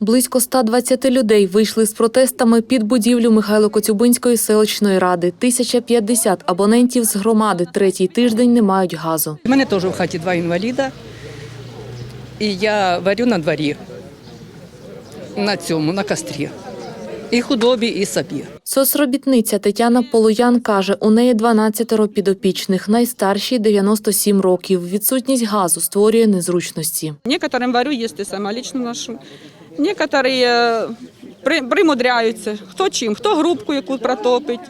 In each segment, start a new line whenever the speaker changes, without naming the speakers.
Близько 120 людей вийшли з протестами під будівлю Михайло-Коцюбинської селищної ради. 1050 абонентів з громади третій тиждень не мають газу.
У мене теж в хаті два інваліда, і я варю на дворі, на цьому, на кострі. І худобі, і собі.
Соцробітниця Тетяна Полуян каже, у неї 12 підопічних, найстаршій 97 років. Відсутність газу створює незручності.
Некоторым варю, если сама лично ношу. Некоторые при, примудряються. Хто чим, хто грубку яку протопить.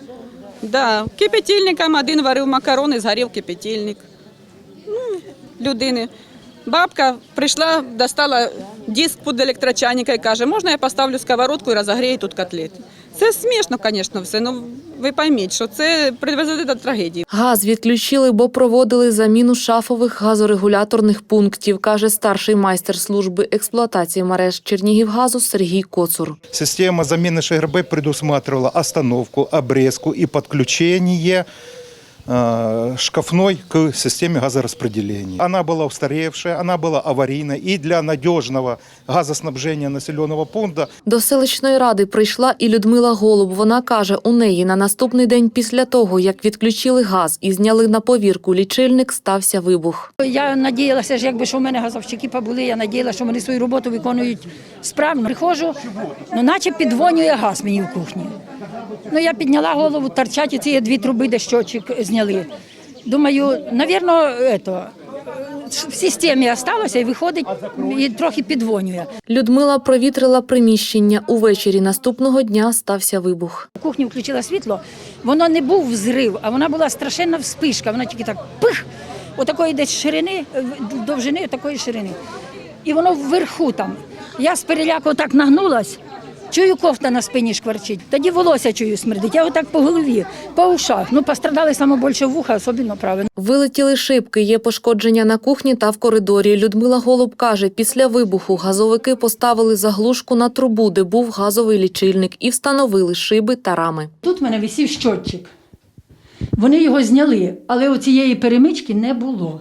Да. Кипятильником один варив макарони, згорів кипятильник. Ну, людини. Бабка прийшла, достала диск під електрочайника і каже, можна я поставлю сковородку і розогрію тут котлети. Це смішно, звісно, все. Ну ви пойміть, що це призведе до трагедії.
Газ відключили, бо проводили заміну шафових газорегуляторних пунктів, каже старший майстер служби експлуатації мереж Чернігівгазу Сергій Коцур.
Система заміни ШГРБ предусматривала остановку, обрізку і подключение э, шкафной к системе газораспределения. Она была устаревшая, она была аварийной, и для надежного газоснабжения населенного пункта
До селищної ради прийшла і Людмила Голуб. Вона каже, у неї на наступний день після того, як відключили газ і зняли на повірку лічильник, стався вибух.
Я надіялася, ж, якби що в мене газовщики побули, я надіялася, що вони свою роботу виконують справно. Приходжу, ну наче піддвонює газ мені в кухні. Ну я підняла голову, торчать ці дві труби, де щочик зняли. Думаю, навірно, ето, в системі залишилося і виходить, і трохи піддвонює.
Людмила провітрила приміщення. Увечері наступного дня стався вибух.
В кухні включила світло, воно не був взрив, а вона була страшенна вспишка. Вона тільки так пих, отакої десь ширини, довжини такої ширини. І воно вверху там. Я з переляку отак нагнулась, чую кофта на спині шкварчить. Тоді волосся чую смердить. Я отак по голові, по ушах. Ну, пострадали саме більше вуха, особливо праве.
Вилетіли шибки, є пошкодження на кухні та в коридорі. Людмила Голуб каже, після вибуху газовики поставили заглушку на трубу, де був газовий лічильник, і встановили шиби та рами.
Тут в мене висів щотчик. Вони його зняли, але оцієї перемички не було.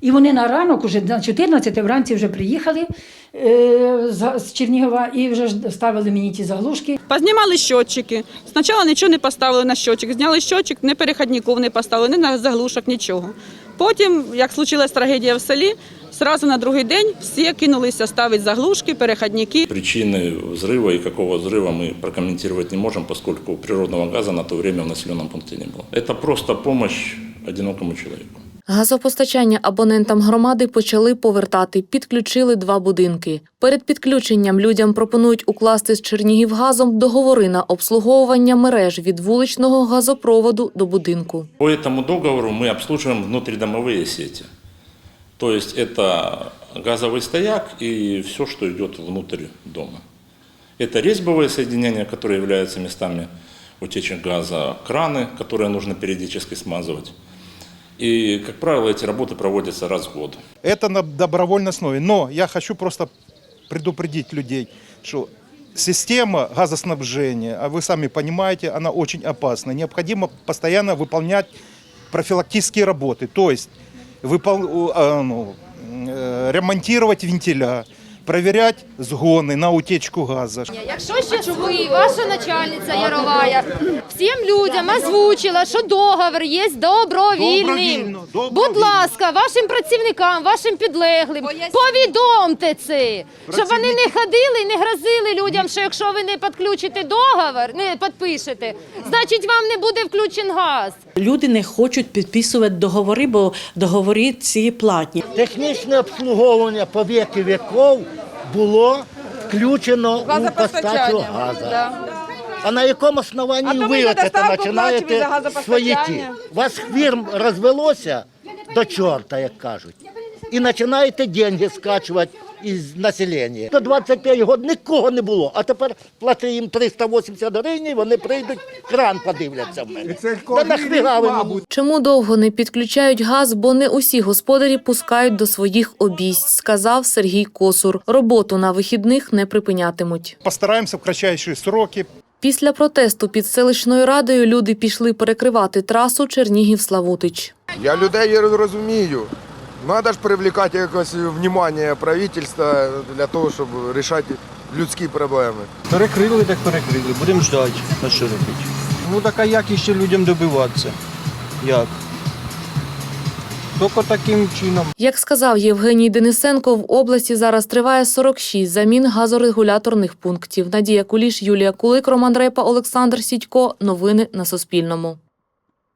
І вони на ранок, уже на 14 вранці вже приїхали е, з, з Чернігова і вже ж ставили мені ті заглушки.
Познімали щотчики. Спочатку нічого не поставили на щотчик. Зняли щотчик, не переходників не поставили, не на заглушок, нічого. Потім, як случилась трагедія в селі, одразу на другий день всі кинулися ставити заглушки, переходники.
Причины взрыва и какого взрыва мы прокомментировать не можем, поскольку природного газа на то время в населенном пункте не было. Это просто помощь одинокому человеку.
Газопостачання абонентам громади почали повертати, підключили два будинки. Перед підключенням людям пропонують укласти з Чернігівгазом договори на обслуговування мереж від вуличного газопроводу до будинку.
По этому договору мы обслуживаем внутридомовые сети. То есть это газовый стояк и все, что идет внутрь дома. Это резьбовые соединения, которые являются местами утечек газа, краны, которые нужно периодически смазывать. И, как правило, эти работы проводятся раз в год.
это на добровольной основе. Но я хочу просто предупредить людей, что система газоснабжения, а вы сами понимаете, она очень опасна. Необходимо постоянно выполнять профилактические работы, то есть выпол- э, ну, э, ремонтировать вентиля, проверять сгоны на утечку газа.
Якщо щас ви, ваша начальниця Яровая, всім людям озвучила, що договір є добровільним.
Добровільно, добровільно.
Будь ласка, вашим працівникам, вашим підлеглим, повідомте це, щоб вони не ходили і не грозили людям, що якщо ви не підключите договір, не підпишете, значить вам не буде включен газ.
Люди не хочуть підписувати договори, бо договори ці платні.
Технічне обслуговування по віки віков було включено у постачу газу. А на якому основанні ви це починаєте свої ті? Вас фірм розвелося до чорта, як кажуть, і починаєте деньги скачувати із населення. До 25 років нікого не було, а тепер плати їм 380 гривень, і вони прийдуть, кран подивляться в мене. Та нахріга мені?
Чому довго не підключають газ, бо не усі господарі пускають до своїх обійсть, сказав Сергій Косур. Роботу на вихідних не припинятимуть.
Постараемся в кратчайшие сроки
Після протесту під селищною радою люди пішли перекривати трасу Чернігів-Славутич.
Я людей розумію. Треба ж привлекати якось внимання правительства для того, щоб вирішати людські проблеми.
Перекрили, так перекрили. Будемо ждати, на що робити. Ну так а як іще людям добиватися? Як? Тільки таким чином.
Як сказав Євгеній Денисенко, в області зараз триває 46 замін газорегуляторних пунктів. Надія Куліш, Юлія Кулик, Роман Репа, Олександр Сідько. Новини на Суспільному.